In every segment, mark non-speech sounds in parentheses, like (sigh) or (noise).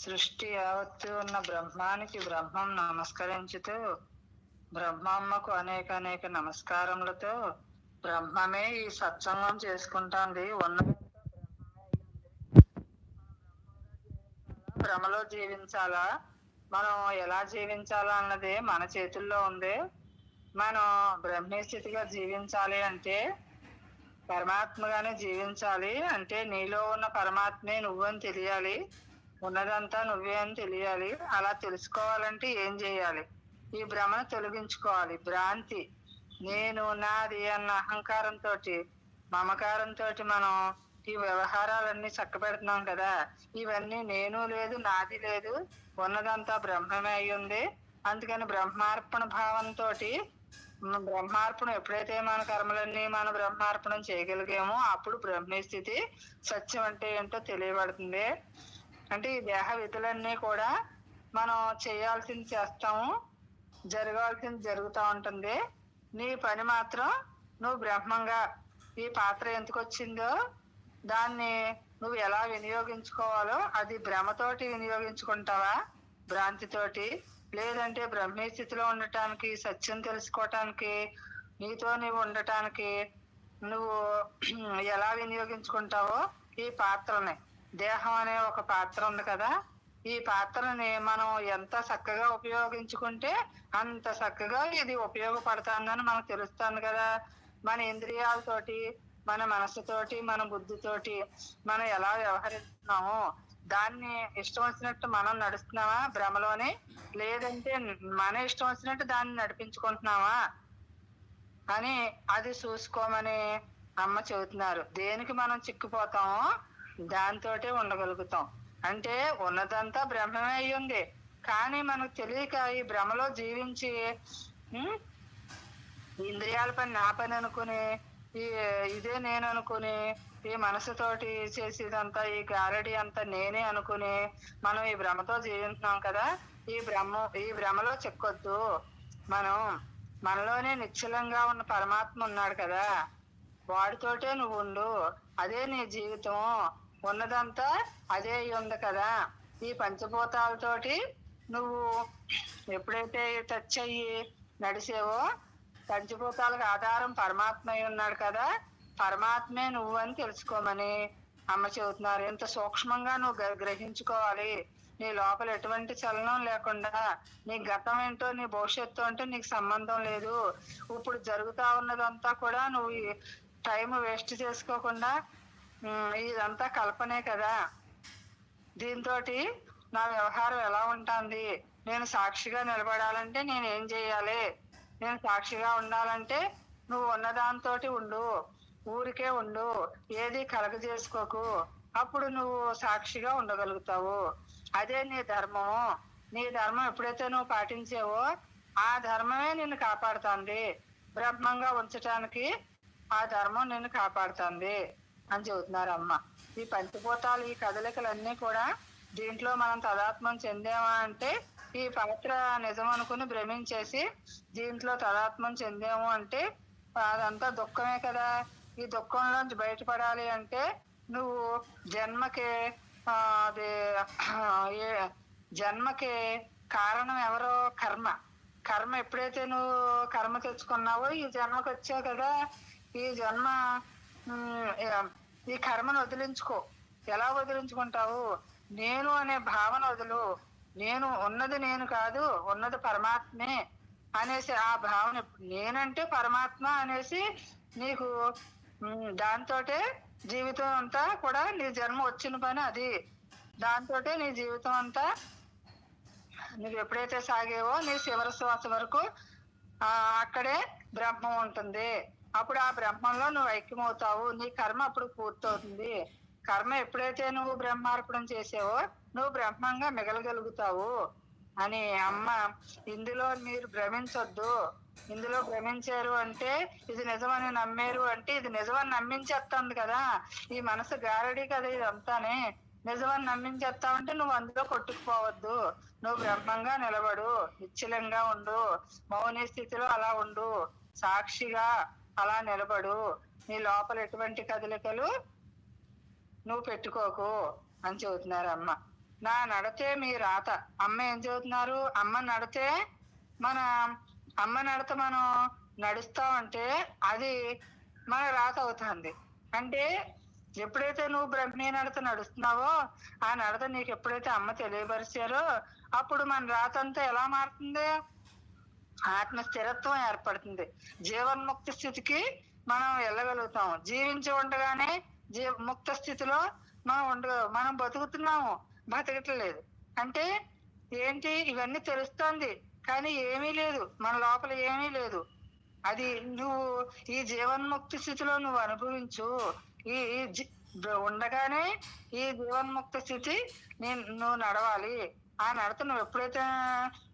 సృష్టి యావత్తు ఉన్న బ్రహ్మానికి బ్రహ్మం నమస్కరించుతూ బ్రహ్మమ్మకు అనేక అనేక నమస్కారములతో బ్రహ్మమే ఈ సత్సంగం చేసుకుంటాంది. ఉన్న భ్రమలో జీవించాలా? మనం ఎలా జీవించాలా అన్నది మన చేతుల్లో ఉంది. మనం బ్రహ్మస్థితిగా జీవించాలి అంటే పరమాత్మగానే జీవించాలి అంటే నీలో ఉన్న పరమాత్మే నువ్వని తెలియాలి. ఉన్నదంతా నువ్వే అని తెలియాలి. అలా తెలుసుకోవాలంటే ఏం చేయాలి? ఈ భ్రమను తొలగించుకోవాలి. భ్రాంతి. నేను నాది అన్న అహంకారంతో మమకారంతో మనం ఈ వ్యవహారాలన్నీ చక్కబెడుతున్నాం కదా. ఇవన్నీ నేను లేదు నాది లేదు. ఉన్నదంతా బ్రహ్మమే అయి ఉంది అందుకని బ్రహ్మార్పణ భావంతో బ్రహ్మార్పణం ఎప్పుడైతే మన కర్మలన్నీ మన బ్రహ్మార్పణం చేయగలిగామో అప్పుడు బ్రహ్మస్థితి సత్యం అంటే ఏంటో తెలియబడుతుంది. అంటే ఈ దేహ విధులన్నీ కూడా మనం చేయాల్సింది చేస్తాము జరగాల్సింది జరుగుతూ ఉంటుంది. నీ పని మాత్రం నువ్వు బ్రహ్మంగా ఈ పాత్ర ఎందుకు వచ్చిందో దాన్ని నువ్వు ఎలా వినియోగించుకోవాలో అది భ్రమతోటి వినియోగించుకుంటావా? భ్రాంతితోటి. లేదంటే బ్రహ్మీ స్థితిలో ఉండటానికి సత్యం తెలుసుకోవటానికి నీతో నీవు ఉండటానికి నువ్వు ఎలా వినియోగించుకుంటావో ఈ పాత్రని. దేహం అనే ఒక పాత్ర ఉంది కదా ఈ పాత్రని మనం ఎంత చక్కగా ఉపయోగించుకుంటే అంత చక్కగా ఇది ఉపయోగపడుతుందని మనకు తెలుస్తుంది కదా. మన ఇంద్రియాలతోటి మన మనసుతోటి మన బుద్ధితోటి మనం ఎలా వ్యవహరిస్తున్నామో దాన్ని ఇష్టం వచ్చినట్టు మనం నడుస్తున్నామా భ్రమలోనే? లేదంటే మన ఇష్టం వచ్చినట్టు దాన్ని నడిపించుకుంటున్నామా అని అది చూసుకోమని అమ్మ చెబుతున్నారు. దేనికి మనం చిక్కుపోతామో దాంతోటే ఉండగలుగుతాం. అంటే ఉన్నదంతా బ్రహ్మమే అయ్యింది. కానీ మనకు తెలియక ఈ భ్రమలో జీవించి ఇంద్రియాల పని నా పని అనుకుని ఈ ఇదే నేను అనుకుని ఈ మనసుతోటి చేసేదంతా ఈ గారడి అంతా నేనే అనుకుని మనం ఈ భ్రమతో జీవిస్తున్నాం కదా ఈ భ్రమ ఈ భ్రమలో చెక్కొద్దు. మనం మనలోనే నిశ్చలంగా ఉన్న పరమాత్మ ఉన్నాడు కదా వాడితోటే నువ్వు ఉండు. అదే నీ జీవితం. ఉన్నదంతా అదే ఉంది కదా. ఈ పంచభూతాలతోటి నువ్వు ఎప్పుడైతే టచ్ అయ్యి నడిసేవో పంచభూతాలకు ఆధారం పరమాత్మ అయి ఉన్నాడు కదా. పరమాత్మే నువ్వు అని తెలుసుకోమని అమ్మ చెబుతున్నారు. ఇంత సూక్ష్మంగా నువ్వు గ్రహించుకోవాలి. నీ లోపల ఎటువంటి చలనం లేకుండా నీ గతం ఏంటో నీ భవిష్యత్తు అంటే నీకు సంబంధం లేదు. ఇప్పుడు జరుగుతా ఉన్నదంతా కూడా నువ్వు టైం వేస్ట్ చేసుకోకుండా ఇదంతా కల్పనే కదా. దీంతో నా వ్యవహారం ఎలా ఉంటుంది? నేను సాక్షిగా నిలబడాలంటే నేను ఏం చేయాలి? నేను సాక్షిగా ఉండాలంటే నువ్వు ఉన్నదాంతో ఉండు. ఊరికే ఉండు. ఏది కలగజేసుకోకు అప్పుడు నువ్వు సాక్షిగా ఉండగలుగుతావు. అదే నీ ధర్మము. నీ ధర్మం ఎప్పుడైతే నువ్వు పాటించావో ఆ ధర్మమే నిన్ను కాపాడుతుంది. బ్రహ్మంగా ఉంచటానికి ఆ ధర్మం నిన్ను కాపాడుతుంది. అని చెబుతున్నారు అమ్మ. ఈ పంచిపోతాలు ఈ కదలికలన్నీ కూడా దీంట్లో మనం తదాత్మం చెందామా అంటే ఈ పాత్ర నిజం అనుకుని భ్రమించేసి దీంట్లో తదాత్మం చెందాము అంటే అదంతా దుఃఖమే కదా. ఈ దుఃఖంలోంచి బయటపడాలి అంటే నువ్వు జన్మకి అది జన్మకి కారణం ఎవరో కర్మ. కర్మ ఎప్పుడైతే నువ్వు కర్మ తెచ్చుకున్నావో ఈ జన్మకి వచ్చావు కదా. ఈ జన్మ ఈ కర్మను వదిలించుకో. ఎలా వదిలించుకుంటావు? నేను అనే భావన వదులు. నేను ఉన్నది నేను కాదు ఉన్నది పరమాత్మే అనేసి ఆ భావన నేనంటే పరమాత్మ అనేసి నీకు ఉమ్, దాంతోటే జీవితం అంతా కూడా నీ జన్మ వచ్చిన పని అది. దాంతోటే నీ జీవితం అంతా నువ్వు ఎప్పుడైతే సాగేవో నీ శివరశ్వాస వరకు ఆ అక్కడే బ్రహ్మం ఉంటుంది. అప్పుడు ఆ బ్రహ్మంలో నువ్వు ఐక్యమవుతావు. నీ కర్మ అప్పుడు పూర్తవుతుంది. కర్మ ఎప్పుడైతే నువ్వు బ్రహ్మార్పణం చేసావో నువ్వు బ్రహ్మంగా మిగలగలుగుతావు అని అమ్మ ఇందులో మీరు భ్రమించొద్దు. ఇందులో భ్రమించారు అంటే ఇది నిజమని నమ్మారు అంటే ఇది నిజమని నమ్మించేస్తుంది కదా. ఈ మనసు గారడి కదా ఇదంతానే. నిజమని నమ్మించేస్తావంటే నువ్వు అందులో కొట్టుకుపోవద్దు. నువ్వు బ్రహ్మంగా నిలబడు. నిశ్చలంగా ఉండు. మౌని స్థితిలో అలా ఉండు. సాక్షిగా అలా నిలబడు. నీ లోపల ఎటువంటి కదలికలు? నువ్వు పెట్టుకోకు అని చెబుతున్నారు అమ్మ నా నడతే మీ రాత. అమ్మ ఏం చదువుతున్నారు అమ్మ నడితే మన అమ్మ నడత మనం నడుస్తామంటే అది మన రాత అవుతుంది. అంటే ఎప్పుడైతే నువ్వు బ్రహ్మీ నడత నడుస్తున్నావో ఆ నడత నీకు ఎప్పుడైతే అమ్మ తెలియపరిచారో అప్పుడు మన రాత అంతా ఎలా మారుతుంది? ఆత్మ స్థిరత్వం ఏర్పడుతుంది. జీవన్ముక్త స్థితికి మనం వెళ్ళగలుగుతాం జీవించి ఉండగానే జీ ముక్త స్థితిలో మనం ఉండ మనం బతుకుతున్నాము. బతకట్లేదు. అంటే ఏంటి? ఇవన్నీ తెలుస్తోంది. కానీ ఏమీ లేదు. మన లోపల ఏమీ లేదు. అది నువ్వు ఈ జీవన్ముక్తి స్థితిలో నువ్వు అనుభవించు. ఈ జీ- ఉండగానే ఈ జీవన్ముక్త స్థితి నేను నువ్వు నడవాలి. ఆ నడత నువ్వు ఎప్పుడైతే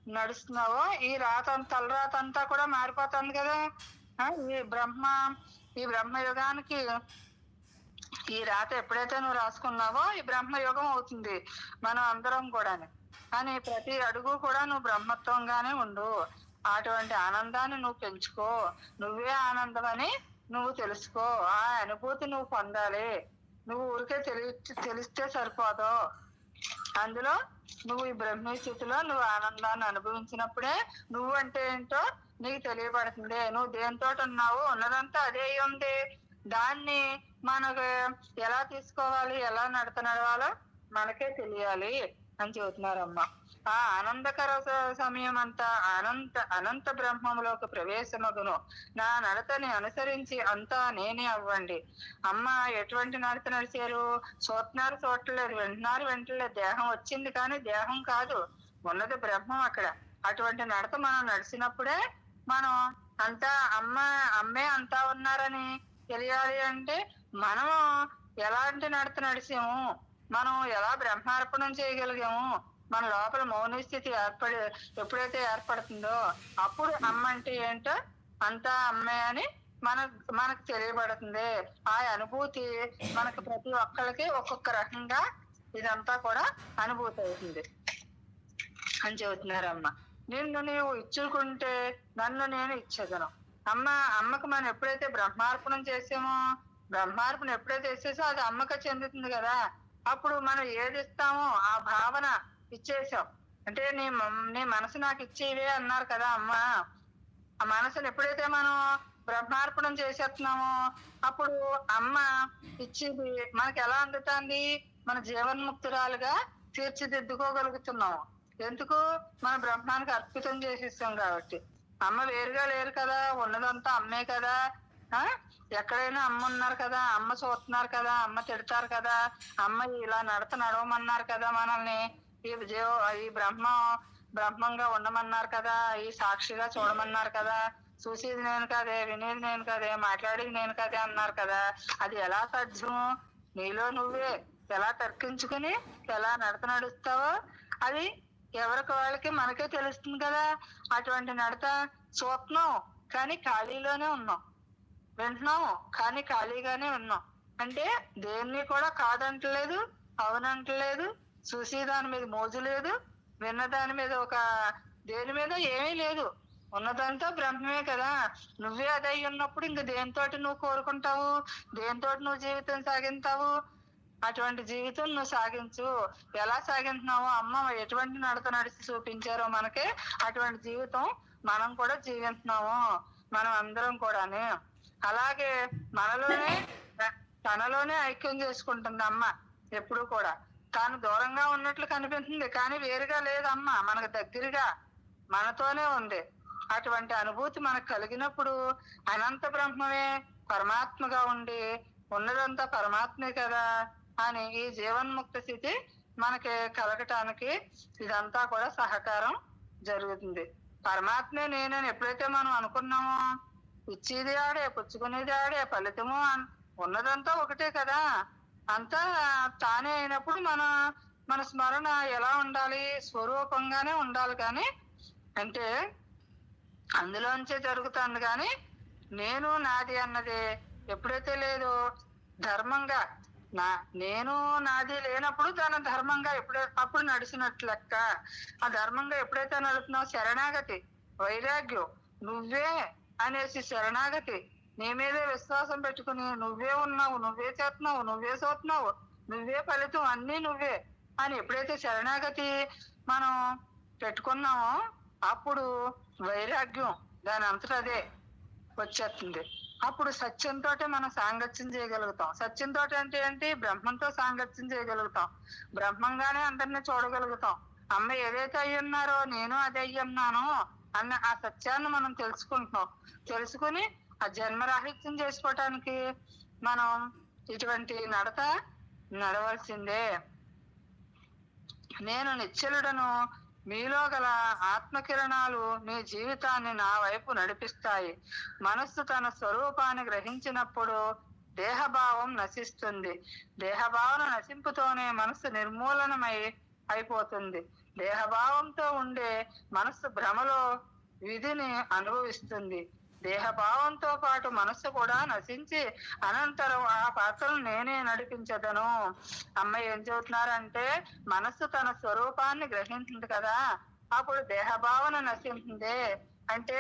నడుస్తున్నావో? ఈ రాత తలరాత అంతా కూడా మారిపోతుంది కదా. ఈ బ్రహ్మ ఈ బ్రహ్మయుగానికి ఈ రాత ఎప్పుడైతే నువ్వు రాసుకున్నావో ఈ బ్రహ్మయుగం అవుతుంది. మనం అందరం కూడా కానీ ప్రతి అడుగు కూడా నువ్వు బ్రహ్మత్వంగానే ఉండు. అటువంటి ఆనందాన్ని నువ్వు పెంచుకో. నువ్వే ఆనందం అని నువ్వు తెలుసుకో. ఆ అనుభూతి నువ్వు పొందాలి. నువ్వు ఊరికే తెలి తెలిస్తే సరిపోదు. అందులో నువ్వు ఈ బ్రహ్మ స్థితిలో నువ్వు ఆనందాన్ని అనుభవించినప్పుడే నువ్వు అంటే ఏంటో నీకు తెలియబడుతుంది. నువ్వు దేంతో ఉన్నావు ఉన్నదంతా అదే ఉంది. దాన్ని మనకు ఎలా తీసుకోవాలి ఎలా నడత నడవాలో మనకే తెలియాలి అని చెబుతున్నారమ్మా. ఆ ఆనందకర సమయం అంతా అనంత అనంత బ్రహ్మములోకి ప్రవేశమగును. నా నడతని అనుసరించి అంతా నేనే అవ్వండి. అమ్మ ఎటువంటి నడత నడిచారు? చూస్తున్నారు చూడలేదు వింటున్నారు వింటలేదు. దేహం వచ్చింది కానీ దేహం కాదు. ఉన్నది బ్రహ్మం అక్కడ. అటువంటి నడత మనం నడిచినప్పుడే మనం అంతా అమ్మ అమ్మే అంతా ఉన్నారని తెలియాలి అంటే మనం ఎలాంటి నడత నడిచాము? మనం ఎలా బ్రహ్మార్పణం చేయగలిగాము? మన లోపల మౌన స్థితి ఏర్పడి ఎప్పుడైతే ఏర్పడుతుందో అప్పుడు అమ్మ అంటే ఏంటో అంతా అమ్మే అని మన మనకు తెలియబడుతుంది. ఆ అనుభూతి మనకు ప్రతి ఒక్కరికి ఒక్కొక్క రకంగా ఇదంతా కూడా అనుభూతి అవుతుంది. అని చెబుతున్నారమ్మ నిన్ను నీవు ఇచ్చుకుంటే నన్ను నేను ఇచ్చేదను అమ్మ అమ్మకు మనం ఎప్పుడైతే బ్రహ్మార్పణం చేసామో బ్రహ్మార్పణ ఎప్పుడైతే చేసేసో అది అమ్మకి చెందుతుంది కదా. అప్పుడు మనం ఏది ఇస్తామో ఆ భావన ఇచ్చేసాం అంటే నీ నీ మనసు నాకు ఇచ్చేవే అన్నారు కదా అమ్మ. ఆ మనసుని ఎప్పుడైతే మనం బ్రహ్మార్పణం చేసేస్తున్నామో అప్పుడు అమ్మ ఇచ్చేది మనకి ఎలా అందుతుంది? మన జీవన్ముక్తురాలుగా తీర్చిదిద్దుకోగలుగుతున్నాము. ఎందుకు? మన బ్రహ్మానికి అర్పితం చేసేస్తాం కాబట్టి. అమ్మ వేరుగా లేరు కదా ఉన్నదంతా అమ్మే కదా. ఆ? ఎక్కడైనా అమ్మ ఉన్నారు కదా అమ్మ చూస్తున్నారు కదా అమ్మ తిడతారు కదా అమ్మ ఇలా నడత నడవమన్నారు కదా మనల్ని. ఈ జీవ ఈ బ్రహ్మ బ్రహ్మంగా ఉండమన్నారు కదా ఈ సాక్షిగా చూడమన్నారు కదా చూసేది నేను కదే వినేది నేను కదే మాట్లాడేది నేను కదే అన్నారు కదా అది ఎలా సాధ్యం? నీలో నువ్వే. ఎలా తర్కించుకుని ఎలా నడత నడుస్తావో అది ఎవరికి వాళ్ళకి మనకే తెలుస్తుంది కదా. అటువంటి నడత చూస్తున్నాం కానీ ఖాళీలోనే ఉన్నాం. వింటున్నాం కానీ ఖాళీగానే ఉన్నాం. అంటే దేన్ని కూడా కాదంటలేదు అవునంటలేదు చూసి దాని మీద మోజు లేదు విన్న దాని మీద ఒక దేని మీద ఏమీ లేదు. ఉన్నదంతా బ్రహ్మమే కదా. నువ్వే అదై ఉన్నప్పుడు ఇంక దేనితోటి నువ్వు కోరుకుంటావు? దేనితోటి నువ్వు జీవితం సాగింతావు? అటువంటి జీవితం నువ్వు సాగించు. ఎలా సాగించినావో అమ్మ ఎటువంటి నడత నడిచి చూపించారో మనకి అటువంటి జీవితం మనం కూడా జీవిస్తున్నాము మనం అందరం కూడానే. అలాగే మనలోనే తనలోనే ఐక్యం చేసుకుంటుంది అమ్మ ఎప్పుడు కూడా. తాను దూరంగా ఉన్నట్లు కనిపిస్తుంది. కానీ వేరుగా లేదమ్మా. మనకు దగ్గరగా మనతోనే ఉంది. అటువంటి అనుభూతి మనకు కలిగినప్పుడు అనంత బ్రహ్మమే పరమాత్మగా ఉండి ఉన్నదంతా పరమాత్మే కదా అని ఈ జీవన్ముక్త స్థితి మనకి కలగటానికి ఇదంతా కూడా సహకారం జరుగుతుంది. పరమాత్మే నేనని ఎప్పుడైతే మనం అనుకున్నామో ఇచ్చేది ఆడే పుచ్చుకునేది ఆడే ఫలితము ఉన్నదంతా ఒకటే కదా. అంతా తానే అయినప్పుడు మన మన స్మరణ ఎలా ఉండాలి? స్వరూపంగానే ఉండాలి కానీ అంటే అందులోంచే జరుగుతుంది కానీ నేను నాది అన్నది ఎప్పుడైతే లేదో ధర్మంగా నా నేను నాది లేనప్పుడు దాని ధర్మంగా ఎప్పుడే అప్పుడు నడిచినట్లు లెక్క. ఆ ధర్మంగా ఎప్పుడైతే నడుపుతున్నావు శరణాగతి వైరాగ్యం నువ్వే అనేసి శరణాగతి. నీ మీదే విశ్వాసం పెట్టుకుని నువ్వే ఉన్నావు నువ్వే చేస్తున్నావు నువ్వే చూస్తున్నావు నువ్వే ఫలితం అన్నీ నువ్వే అని ఎప్పుడైతే శరణాగతి మనం పెట్టుకున్నామో అప్పుడు వైరాగ్యం దాని అంతటా అదే వచ్చేస్తుంది. అప్పుడు సత్యంతో మనం సాంగత్యం చేయగలుగుతాం. సత్యంతో అంటే ఏంటి? బ్రహ్మంతో సాంగత్యం చేయగలుగుతాం. బ్రహ్మంగానే అందరిని చూడగలుగుతాం. అమ్మ ఏదైతే అయ్యి ఉన్నారో నేను అదే అయ్యి ఉన్నాను అన్న ఆ సత్యాన్ని మనం తెలుసుకుంటున్నాం. తెలుసుకుని ఆ జన్మరాహిత్యం చేసుకోవటానికి మనం ఇటువంటి నడత నడవలసిందే. నేను నిశ్చలుడను మీలో గల ఆత్మకిరణాలు మీ జీవితాన్ని నా వైపు నడిపిస్తాయి. మనస్సు తన స్వరూపాన్ని గ్రహించినప్పుడు దేహభావం నశిస్తుంది. దేహభావన నశింపుతోనే మనస్సు నిర్మూలనమై అయిపోతుంది. దేహభావంతో ఉండే మనస్సు భ్రమలో విధిని అనుభవిస్తుంది. దేహభావంతో పాటు మనస్సు కూడా నశించి అనంతరం ఆ పాత్రను నేనే నడిపించదను. అమ్మ ఏం చెబుతున్నారంటే మనస్సు తన స్వరూపాన్ని గ్రహించింది కదా అప్పుడు దేహభావన నశించింది. అంటే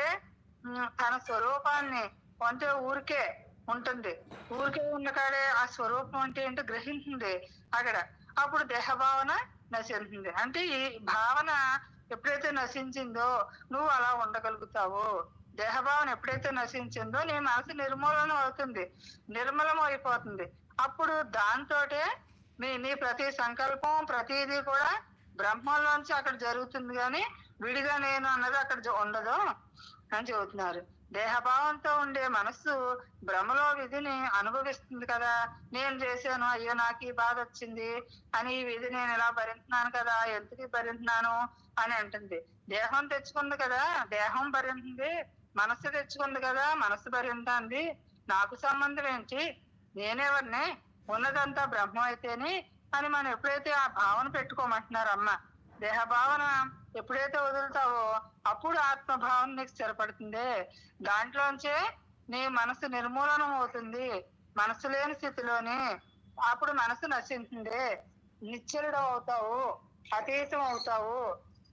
తన స్వరూపాన్ని అంటే ఊరికే ఉంటుంది. ఊరికే ఉన్న కాడే ఆ స్వరూపం అంటే ఏంటో గ్రహించింది అక్కడ. అప్పుడు దేహభావన నశించింది. అంటే ఈ భావన ఎప్పుడైతే నశించిందో నువ్వు అలా ఉండగలుగుతావు. దేహభావన ఎప్పుడైతే నశించిందో నీ మనసు నిర్మూలనం అవుతుంది. నిర్మలం అయిపోతుంది. అప్పుడు దాంతోటే మీ నీ ప్రతి సంకల్పం ప్రతిదీ కూడా బ్రహ్మంలోంచి అక్కడ జరుగుతుంది కానీ విడిగా నేను అన్నది అక్కడ ఉండదు అని చెబుతున్నారు. దేహభావంతో ఉండే మనస్సు భ్రమలో విధిని అనుభవిస్తుంది కదా. నేను చేశాను అయ్యో నాకు ఈ బాధ వచ్చింది అని ఈ విధి నేను ఇలా భరించినాను కదా ఎందుకు భరించినాను అని అంటుంది. దేహం తెచ్చుకుంది కదా దేహం భరించింది. మనస్సు తెచ్చుకుంది కదా మనస్సు భరించింది నాకు సంబంధం ఏంటి? నేనెవరిని? ఉన్నదంతా బ్రహ్మం అయితేని అని మనం ఎప్పుడైతే ఆ భావన పెట్టుకోమంటున్నారు అమ్మ దేహ భావన ఎప్పుడైతే వదులుతావో అప్పుడు ఆత్మభావన నీకు స్థిరపడుతుంది. దాంట్లోంచే నీ మనసు నిర్మూలనం అవుతుంది. మనసు లేని స్థితిలోని అప్పుడు మనసు నశించింది. నిశ్చలుడు అవుతావు అతీతం అవుతావు.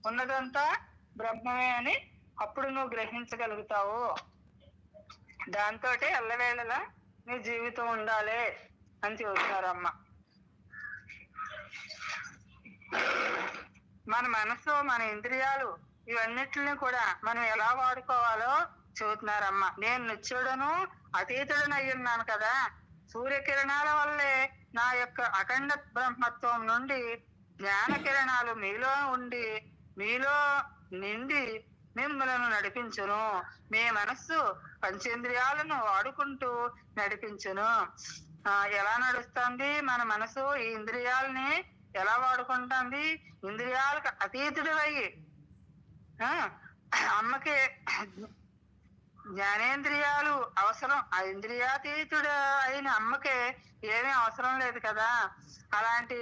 ఉన్నదంతా బ్రహ్మమే అని అప్పుడు నువ్వు గ్రహించగలుగుతావు. దాంతో ఎల్లవేళలా నీ జీవితం ఉండాలి అని చెబుతారమ్మ మన మనసు మన ఇంద్రియాలు ఇవన్నిటిని కూడా మనం ఎలా వాడుకోవాలో చెబుతున్నారమ్మ నేను నిత్యుడను అతీతుడను అయి ఉన్నాను కదా. సూర్యకిరణాల వల్లే నా యొక్క అఖండ బ్రహ్మత్వం నుండి జ్ఞాన కిరణాలు మీలో ఉండి మీలో నిండి మిమ్మలను నడిపించును. మీ మనస్సు పంచేంద్రియాలను వాడుకుంటూ నడిపించును. ఆ, ఎలా నడుస్తుంది? మన మనసు ఈ ఇంద్రియాలని ఎలా వాడుకుంటుంది? ఇంద్రియాలకు అతీతుడు అయ్యి అమ్మకి జ్ఞానేంద్రియాలు అవసరం. ఆ ఇంద్రియాతీతుడు అయిన అమ్మకి ఏమీ అవసరం లేదు కదా. అలాంటి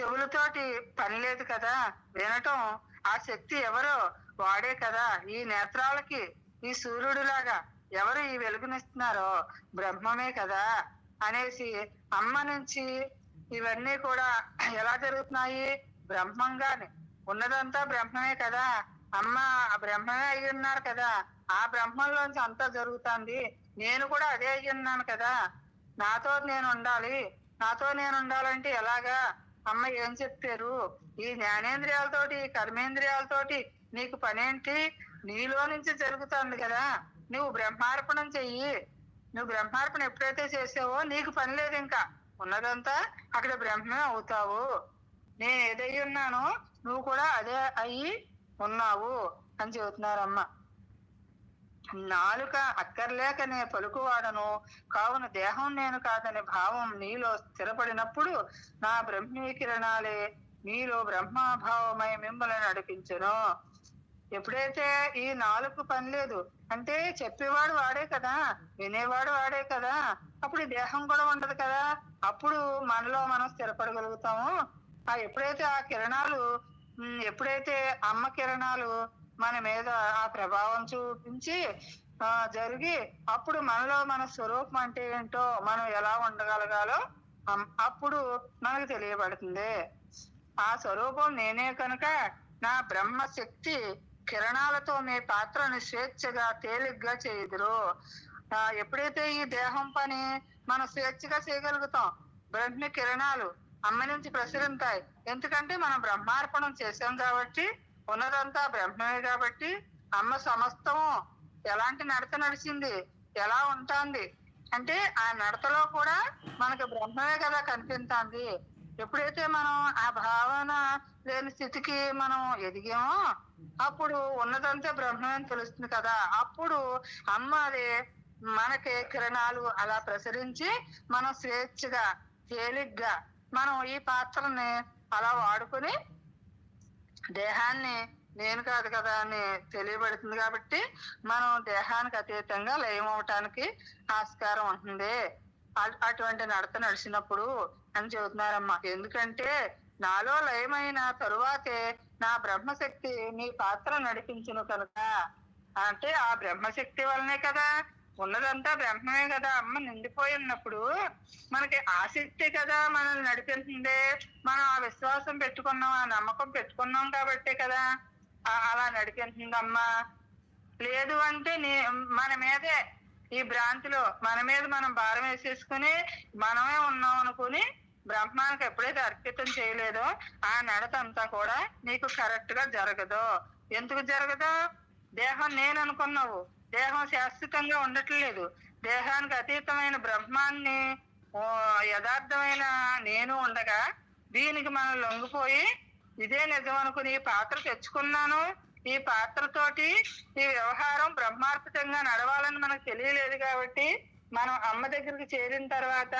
చెవులతోటి పని లేదు కదా. వినటం ఆ శక్తి ఎవరో వాడే కదా ఈ నేత్రాలకి ఈ సూర్యుడిలాగా ఎవరు ఈ వెలుగునిస్తున్నారో బ్రహ్మమే కదా అనేసి అమ్మ నుంచి ఇవన్నీ కూడా ఎలా జరుగుతున్నాయి? బ్రహ్మంగానే. ఉన్నదంతా బ్రహ్మమే కదా. అమ్మ ఆ బ్రహ్మమే అయి ఉన్నారు కదా. ఆ బ్రహ్మంలోంచి అంతా జరుగుతుంది. నేను కూడా అదే అయి ఉన్నాను కదా. నాతో నేను ఉండాలి. నాతో నేను ఉండాలంటే ఎలాగా? అమ్మ ఏం చెప్పారు? ఈ జ్ఞానేంద్రియాలతోటి ఈ కర్మేంద్రియాలతోటి నీకు పనేంటి? నీలో నుంచి జరుగుతుంది కదా. నువ్వు బ్రహ్మార్పణం చెయ్యి. నువ్వు బ్రహ్మార్పణ ఎప్పుడైతే చేసావో నీకు పని లేదు ఇంకా. ఉన్నదంతా అక్కడ బ్రహ్మే అవుతావు. నేను ఏదై ఉన్నానో నువ్వు కూడా అదే అయ్యి ఉన్నావు అని చెబుతున్నారమ్మ. నాలుక అక్కర్లేకనే పలుకువాడను. కావున దేహం నేను కాదనే భావం నీలో స్థిరపడినప్పుడు నా బ్రహ్మీ కిరణాలే నీలో బ్రహ్మాభావమై మిమ్మల్ని నడిపించను. ఎప్పుడైతే ఈ నాలుగు పని లేదు అంటే చెప్పేవాడు వాడే కదా వినేవాడు వాడే కదా అప్పుడు దేహం కూడా ఉండదు కదా అప్పుడు మనలో మనం స్థిరపడగలుగుతాము. ఆ ఎప్పుడైతే ఆ కిరణాలు ఎప్పుడైతే అమ్మ కిరణాలు మన మీద ఆ ప్రభావం చూపించి ఆ జరిగి అప్పుడు మనలో మన స్వరూపం అంటే ఏంటో మనం ఎలా ఉండగలగాలో అప్పుడు మనకు తెలియబడుతుంది. ఆ స్వరూపం నేనే కనుక నా బ్రహ్మ శక్తి కిరణాలతో మీ పాత్రను స్వేచ్ఛగా తేలిగ్గా చేయుదురు. ఆ, ఎప్పుడైతే ఈ దేహం పని మనం స్వేచ్ఛగా చేయగలుగుతాం బ్రహ్మ కిరణాలు అమ్మ నుంచి ప్రసరింతాయి. ఎందుకంటే మనం బ్రహ్మార్పణం చేశాం కాబట్టి ఉన్నదంతా బ్రహ్మమే కాబట్టి అమ్మ సమస్తం ఎలాంటి నడత నడిచింది? ఎలా ఉంటుంది? అంటే ఆ నడతలో కూడా మనకు బ్రహ్మమే కదా కనిపిస్తుంది ఎప్పుడైతే మనం ఆ భావన లేని స్థితికి మనం ఎదిగామో అప్పుడు ఉన్నదంతా బ్రహ్మమే అని తెలుస్తుంది కదా. అప్పుడు అమ్మ అది మనకి కిరణాలు అలా ప్రసరించి మనం స్వేచ్ఛగా తేలిగ్గా మనం ఈ పాత్రని అలా వాడుకొని దేహాన్ని నేను కాదు కదా అని తెలియబడుతుంది కాబట్టి మనం దేహానికి అతీతంగా లయం అవటానికి ఆస్కారం ఉంటుంది అటువంటి నడత నడిచినప్పుడు అని చెబుతున్నారమ్మా. ఎందుకంటే నాలో లయమైన తరువాతే నా బ్రహ్మశక్తి నీ పాత్ర నడిపించును కనుక. అంటే ఆ బ్రహ్మశక్తి వల్లనే కదా ఉన్నదంతా బ్రహ్మమే కదా. అమ్మ నిండిపోయి ఉన్నప్పుడు మనకి ఆసక్తి కదా మనల్ని నడిపిస్తుంది మనం ఆ విశ్వాసం పెట్టుకున్నాం ఆ నమ్మకం పెట్టుకున్నాం కాబట్టే కదా అలా నడిపిస్తుంది అమ్మ లేదు అంటే నీ మన మీదే ఈ భ్రాంతిలో మన మీద మనం భారం వేసేసుకుని మనమే ఉన్నాం అనుకుని బ్రహ్మానికి ఎప్పుడైతే అర్పితం చేయలేదో ఆ నడత అంతా కూడా నీకు కరెక్ట్గా జరగదు. ఎందుకు జరగదు? దేహం నేను అనుకున్నావు. దేహం శాశ్వతంగా ఉండట్లేదు. దేహానికి అతీతమైన బ్రహ్మాన్ని యథార్థమైన నేను ఉండగా దీనికి మనం లొంగిపోయి ఇదే నిజం అనుకుని ఈ పాత్ర తెచ్చుకున్నాను. ఈ పాత్రతోటి ఈ వ్యవహారం బ్రహ్మార్పితంగా నడవాలని మనకు తెలియలేదు కాబట్టి మనం అమ్మ దగ్గరికి చేరిన తర్వాత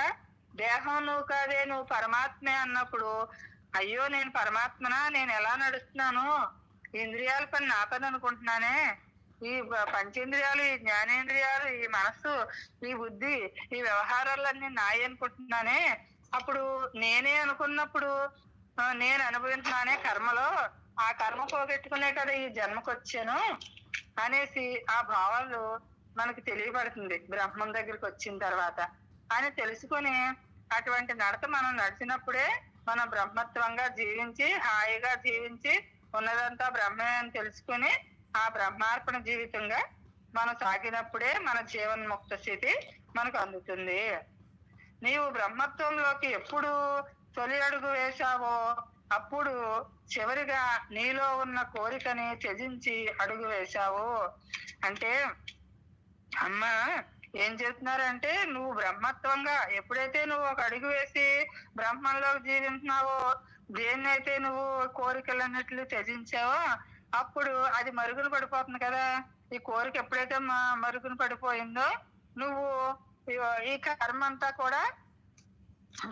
దేహం నువ్వు కాదే నువ్వు పరమాత్మే అన్నప్పుడు అయ్యో నేను పరమాత్మనా నేను ఎలా నడుస్తున్నాను? ఇంద్రియాల పని నా పని అనుకుంటున్నానే? ఈ పంచేంద్రియాలు ఈ జ్ఞానేంద్రియాలు ఈ మనస్సు ఈ బుద్ధి ఈ వ్యవహారాలన్నీ నాయి అనుకుంటున్నానే. అప్పుడు నేనే అనుకున్నప్పుడు నేను అనుభవించినానే కర్మలో. ఆ కర్మ పోగొట్టుకునే కదా ఈ జన్మకు వచ్చాను అనేసి ఆ భావాలు మనకి తెలియబడుతుంది బ్రహ్మం దగ్గరికి వచ్చిన తర్వాత. అని తెలుసుకొని అటువంటి నడత మనం నడిచినప్పుడే మనం బ్రహ్మత్వంగా జీవించి హాయిగా జీవించి ఉన్నదంతా బ్రహ్మే అని తెలుసుకుని ఆ బ్రహ్మార్పణ జీవితంగా మనం సాగినప్పుడే మన జీవన్ముక్త స్థితి మనకు అందుతుంది. నీవు బ్రహ్మత్వంలోకి ఎప్పుడు తొలి అడుగు వేశావో అప్పుడు చివరిగా నీలో ఉన్న కోరికని త్యజించి అడుగు వేశావు. అంటే అమ్మ ఏం చెప్తున్నారంటే నువ్వు బ్రహ్మత్వంగా ఎప్పుడైతే నువ్వు ఒక అడుగు వేసి బ్రహ్మంలోకి జీవించినావో దేన్నైతే నువ్వు కోరికలన్నిట్లు త్యజించావో అప్పుడు అది మరుగున పడిపోతుంది కదా. ఈ కోరిక ఎప్పుడైతే మరుగున పడిపోయిందో నువ్వు ఈ- ఈ కర్మ అంతా కూడా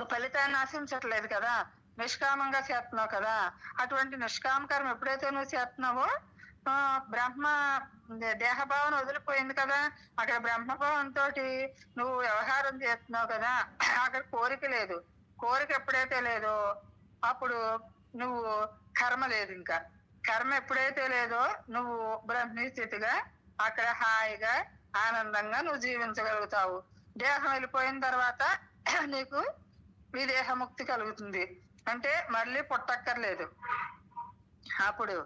ఫలితాన్ని ఆశించట్లేదు కదా. నిష్కామంగా చేస్తున్నావు కదా. అటువంటి నిష్కామ కర్మ ఎప్పుడైతే నువ్వు చేస్తున్నావో బ్రహ్మ దేహభావం దేహభావన వదిలిపోయింది కదా. అక్కడ బ్రహ్మభావం తోటి నువ్వు వ్యవహారం చేస్తున్నావు కదా. అక్కడ కోరిక లేదు. కోరిక ఎప్పుడైతే లేదో అప్పుడు నువ్వు కర్మ లేదు ఇంకా. కర్మ ఎప్పుడైతే లేదో నువ్వు బ్రహ్మీ స్థితిగా అక్కడ హాయిగా ఆనందంగా నువ్వు జీవించగలుగుతావు. దేహం వెళ్ళిపోయిన తర్వాత (clears throat) నీకు విదేహముక్తి కలుగుతుంది. అంటే మళ్ళీ పుట్టక్కర్లేదు. అప్పుడు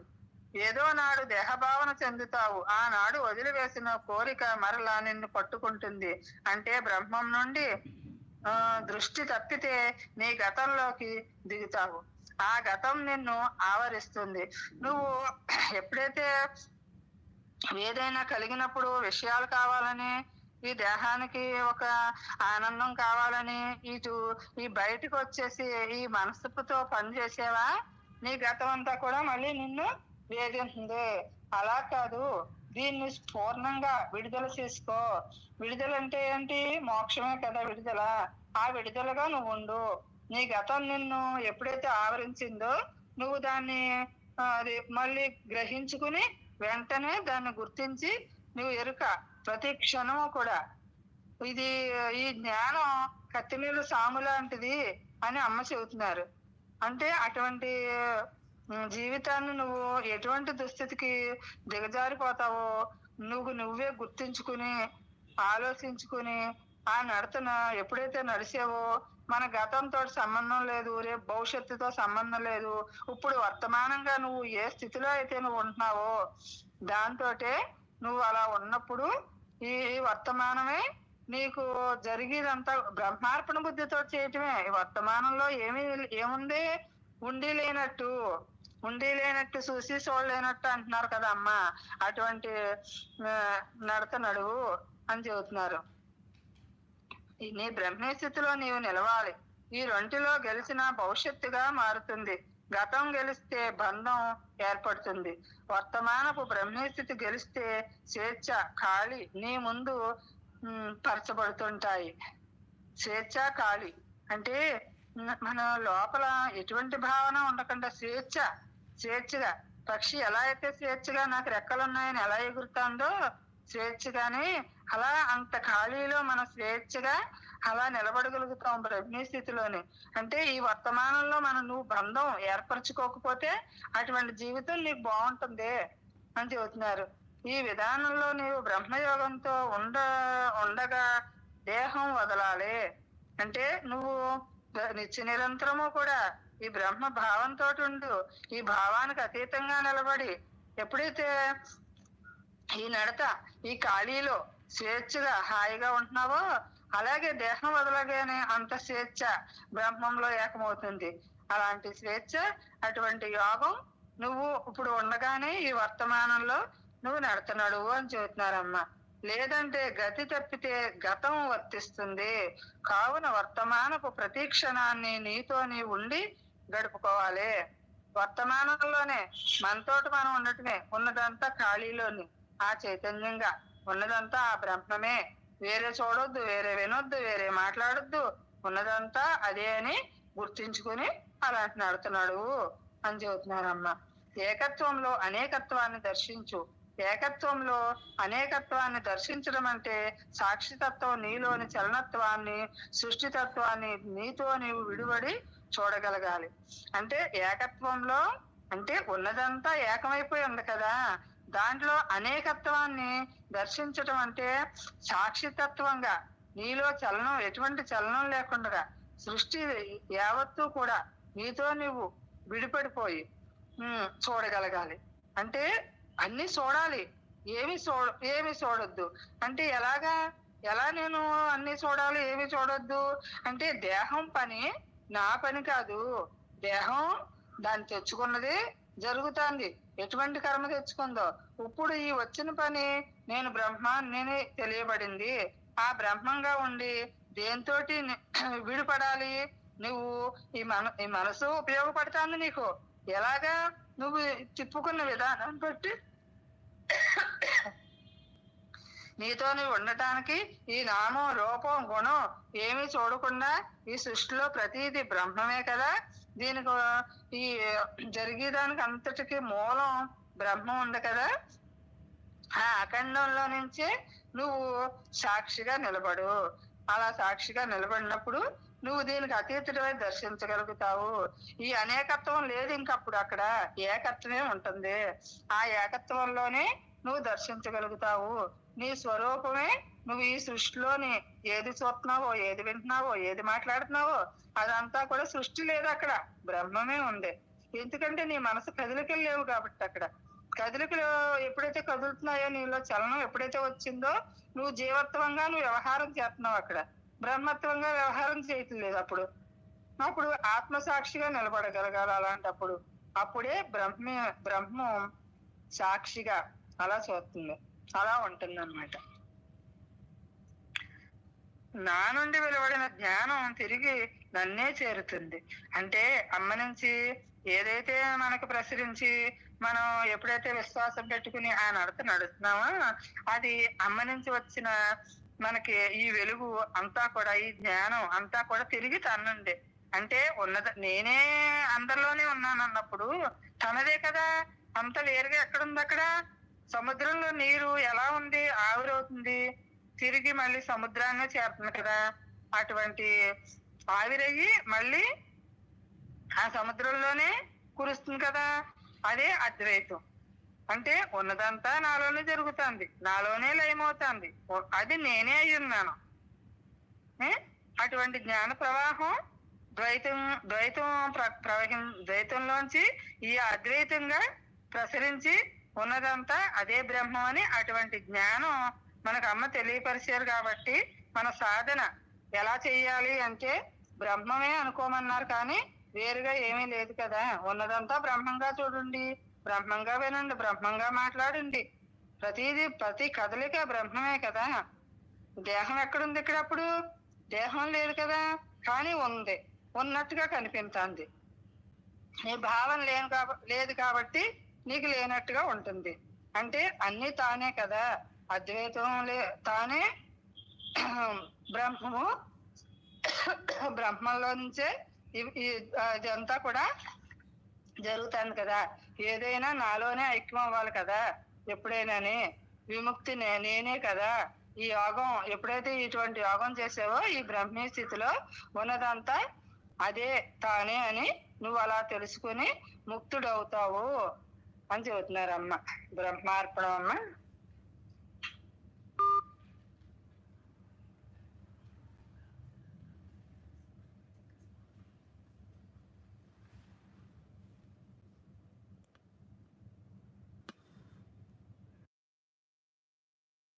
ఏదో నాడు దేహభావన చెందుతావు. ఆనాడు వదిలివేసిన కోరిక మరలా నిన్ను పట్టుకుంటుంది. అంటే బ్రహ్మం నుండి దృష్టి తప్పితే నీ గతంలోకి దిగుతావు. ఆ గతం నిన్ను ఆవరిస్తుంది. నువ్వు ఎప్పుడైతే ఏదైనా కలిగినప్పుడు విషయాలు కావాలని ఈ దేహానికి ఒక ఆనందం కావాలని ఇటు ఈ బయటకు వచ్చేసి ఈ మనసుతో పని చేసేవా? నీ గతం అంతా కూడా మళ్ళీ నిన్ను వేధించింది. అలా కాదు. దీన్ని పూర్ణంగా విడుదల చేసుకో. విడుదల అంటే ఏంటి? మోక్షమే కదా విడుదల. ఆ విడుదలగా నువ్వు ఉండు. నీ గతం నిన్ను ఎప్పుడైతే ఆవరించిందో నువ్వు దాన్ని అది మళ్ళీ గ్రహించుకుని వెంటనే దాన్ని గుర్తించి నువ్వు ఎరుక ప్రతి క్షణము కూడా. ఇది ఈ జ్ఞానం కత్తిమీరు సాము లాంటిది అని అమ్మ చెబుతున్నారు. అంటే అటువంటి జీవితాన్ని నువ్వు ఎటువంటి దుస్థితికి దిగజారిపోతావో నువ్వు నువ్వే గుర్తించుకుని ఆలోచించుకుని ఆ నడతన ఎప్పుడైతే నడిచావో మన గతంతో సంబంధం లేదు రేపు భవిష్యత్తుతో సంబంధం లేదు. ఇప్పుడు వర్తమానంగా నువ్వు ఏ స్థితిలో అయితే నువ్వు ఉంటున్నావో దాంతోటే నువ్వు అలా ఉన్నప్పుడు ఈ వర్తమానమే నీకు జరిగేదంతా బ్రహ్మార్పణ బుద్ధితో చేయటమే. ఈ వర్తమానంలో ఏమి ఏముంది? ఉండి లేనట్టు ఉండి లేనట్టు చూసి చూడలేనట్టు అంటున్నారు కదా అమ్మ. అటువంటి నడత నడువు అని చెబుతున్నారు. నీ బ్రహ్మస్థితిలో నీవు నిలవాలి. ఈ రెంటిలో గెలిచిన భవిష్యత్తుగా మారుతుంది. గతం గెలిస్తే బంధం ఏర్పడుతుంది. వర్తమానపు బ్రహ్మస్థితి గెలిస్తే స్వేచ్ఛ ఖాళీ నీ ముందు పరచబడుతుంటాయి. స్వేచ్ఛ ఖాళీ అంటే మన లోపల ఎటువంటి భావన ఉండకుండా స్వేచ్ఛ స్వేచ్ఛగా. పక్షి ఎలా అయితే స్వేచ్ఛగా నాకు రెక్కలు ఉన్నాయని ఎలా ఎగురుతుందో స్వేచ్ఛగానే అలా అంత ఖాళీలో మనం స్వేచ్ఛగా అలా నిలబడగలుగుతాం బ్రహ్మీ స్థితిలోని. అంటే ఈ వర్తమానంలో మనం నువ్వు బంధం ఏర్పరచుకోకపోతే అటువంటి జీవితం నీకు బాగుంటుంది అని చెబుతున్నారు. ఈ విధానంలో నీవు బ్రహ్మయోగంతో ఉండ ఉండగా దేహం వదలాలి. అంటే నువ్వు నిత్య నిరంతరము కూడా ఈ బ్రహ్మ భావంతో ఉండు. ఈ భావానికి అతీతంగా నిలబడి ఎప్పుడైతే ఈ నడత ఈ ఖాళీలో స్వేచ్ఛగా హాయిగా ఉంటున్నావో? అలాగే దేహం వదలగానే అంత స్వేచ్ఛ బ్రహ్మంలో ఏకమవుతుంది. అలాంటి స్వేచ్ఛ అటువంటి యోగం నువ్వు ఇప్పుడు ఉండగానే ఈ వర్తమానంలో నువ్వు నడతనడువు అని చెబుతున్నారమ్మా. లేదంటే గతి తప్పితే గతం వర్తిస్తుంది. కావున వర్తమానపు ప్రతీక్షణాన్ని నీతో నీ ఉండి గడుపుకోవాలి. వర్తమానంలోనే మనతోటి మనం ఉండటమే ఉన్నదంతా ఖాళీలోని ఆ చైతన్యంగా. ఉన్నదంతా ఆ బ్రహ్మమే. వేరే చూడొద్దు వేరే వినొద్దు వేరే మాట్లాడొద్దు. ఉన్నదంతా అదే అని గుర్తించుకుని అలాంటి నడుతున్నాడు అని చెబుతున్నారమ్మ. ఏకత్వంలో అనేకత్వాన్ని దర్శించు. ఏకత్వంలో అనేకత్వాన్ని దర్శించడం అంటే సాక్షితత్వం నీలోని చలనత్వాన్ని సృష్టితత్వాన్ని నీతో నీవు విడివడి చూడగలగాలి. అంటే ఏకత్వంలో అంటే ఉన్నదంతా ఏకమైపోయి ఉంది కదా. దాంట్లో అనేకత్వాన్ని దర్శించటం అంటే సాక్షితత్వంగా. నీలో చలనం ఎటువంటి చలనం లేకుండా సృష్టి యావత్తు కూడా నీతో నువ్వు విడిపడిపోయి చూడగలగాలి. అంటే అన్ని చూడాలి. ఏమి చూడ ఏమి చూడొద్దు. అంటే ఎలాగా? ఎలా నేను అన్ని చూడాలి ఏమి చూడొద్దు? అంటే దేహం పని నా పని కాదు. దేహం దాన్ని తెచ్చుకున్నది జరుగుతుంది. ఎటువంటి కర్మ తెచ్చుకుందో. ఇప్పుడు ఈ వచ్చిన పని నేను బ్రహ్మాన్ని తెలియబడింది. ఆ బ్రహ్మంగా ఉండి దేంతోటి (clears throat) విడిపడాలి? నువ్వు ఈ మన ఈ మనసు ఉపయోగపడుతుంది నీకు. ఎలాగా? నువ్వు తిప్పుకున్న విధానం బట్టి. (clears throat) నీతో నువ్వు ఉండటానికి ఈ నామం రూపం గుణం ఏమీ చూడకుండా ఈ సృష్టిలో ప్రతిదీ బ్రహ్మమే కదా. దీనికి ఈ జరిగేదానికి అంతటికి మూలం బ్రహ్మ ఉంది కదా. ఆ అఖండంలో నుంచే నువ్వు సాక్షిగా నిలబడు. అలా సాక్షిగా నిలబడినప్పుడు నువ్వు దీనికి అతీతుడమై దర్శించగలుగుతావు. ఈ అనేకత్వం లేదు ఇంకప్పుడు అక్కడ. ఏకత్వమే ఉంటుంది. ఆ ఏకత్వంలోనే నువ్వు దర్శించగలుగుతావు. నీ స్వరూపమే నువ్వు ఈ సృష్టిలోని ఏది చూస్తున్నావో ఏది వింటున్నావో ఏది మాట్లాడుతున్నావో అదంతా కూడా సృష్టి లేదు అక్కడ. బ్రహ్మమే ఉంది. ఎందుకంటే నీ మనసు కదిలికలు లేవు కాబట్టి అక్కడ. కదిలికలు ఎప్పుడైతే కదులుతున్నాయో నీలో చలనం ఎప్పుడైతే వచ్చిందో నువ్వు జీవత్వంగా నువ్వు వ్యవహారం చేస్తున్నావు అక్కడ. బ్రహ్మత్వంగా వ్యవహారం చేయట్లేదు అప్పుడు. అప్పుడు ఆత్మసాక్షిగా నిలబడగలగాలి అలాంటప్పుడు. అప్పుడే బ్రహ్మ బ్రహ్మం సాక్షిగా అలా చూస్తుంది. అలా ఉంటుంది అనమాట నా నుండి వెలువడిన జ్ఞానం తిరిగి నన్నే చేరుతుంది. అంటే అమ్మ నుంచి ఏదైతే మనకు ప్రసరించి మనం ఎప్పుడైతే విశ్వాసం పెట్టుకుని ఆ నడత నడుస్తున్నామో అది అమ్మ నుంచి వచ్చిన మనకి ఈ వెలుగు అంతా కూడా ఈ జ్ఞానం అంతా కూడా తిరిగి తన్నుండే అంటే ఉన్నద నేనే అందరిలోనే ఉన్నాను అన్నప్పుడు తనదే కదా. అంత వేరుగా ఎక్కడుంది అక్కడ సముద్రంలో నీరు ఎలా ఉంది? ఆవిరవుతుంది తిరిగి మళ్ళీ సముద్రాన్ని చేరుతుంది కదా. అటువంటి ఆవిరయ్యి మళ్ళీ ఆ సముద్రంలోనే కురుస్తుంది కదా. అదే అద్వైతం. అంటే ఉన్నదంతా నాలోనే జరుగుతుంది. నాలోనే లయమవుతుంది. అది నేనే అయి ఉన్నాను అటువంటి జ్ఞాన ప్రవాహం ద్వైతం ద్వైతం ప్ర- ప్రవహి ద్వైతంలోంచి ఈ అద్వైతంగా ప్రసరించి ఉన్నదంతా అదే బ్రహ్మం అని అటువంటి జ్ఞానం మనకు అమ్మ తెలియపరిచారు కాబట్టి మన సాధన ఎలా చేయాలి అంటే బ్రహ్మమే అనుకోమన్నారు కానీ వేరుగా ఏమీ లేదు కదా. ఉన్నదంతా బ్రహ్మంగా చూడండి. బ్రహ్మంగా వినండి. బ్రహ్మంగా మాట్లాడండి. ప్రతిదీ ప్రతి కదలిక బ్రహ్మమే కదా. దేహం ఎక్కడుంది ఇక్కడ అప్పుడు? దేహం లేదు కదా. కానీ ఉంది. ఉన్నట్టుగా కనిపించింది. నీ భావం లేను కాబ లేదు కాబట్టి నీకు లేనట్టుగా ఉంటుంది. అంటే అన్ని తానే కదా. అద్వైతం లే తానే బ్రహ్మము బ్రహ్మంలో నుంచే ఇదంతా కూడా జరుగుతుంది కదా. ఏదైనా నాలోనే ఐక్యం అవ్వాలి కదా. ఎప్పుడైనాని? విముక్తి నే- నేనే కదా. ఈ యోగం ఎప్పుడైతే ఇటువంటి యోగం చేసావో ఈ బ్రహ్మీ స్థితిలో ఉన్నదంతా అదే తానే అని నువ్వు అలా తెలుసుకుని ముక్తుడవుతావు అని చెబుతున్నారు అమ్మ బ్రహ్మార్పణం అమ్మ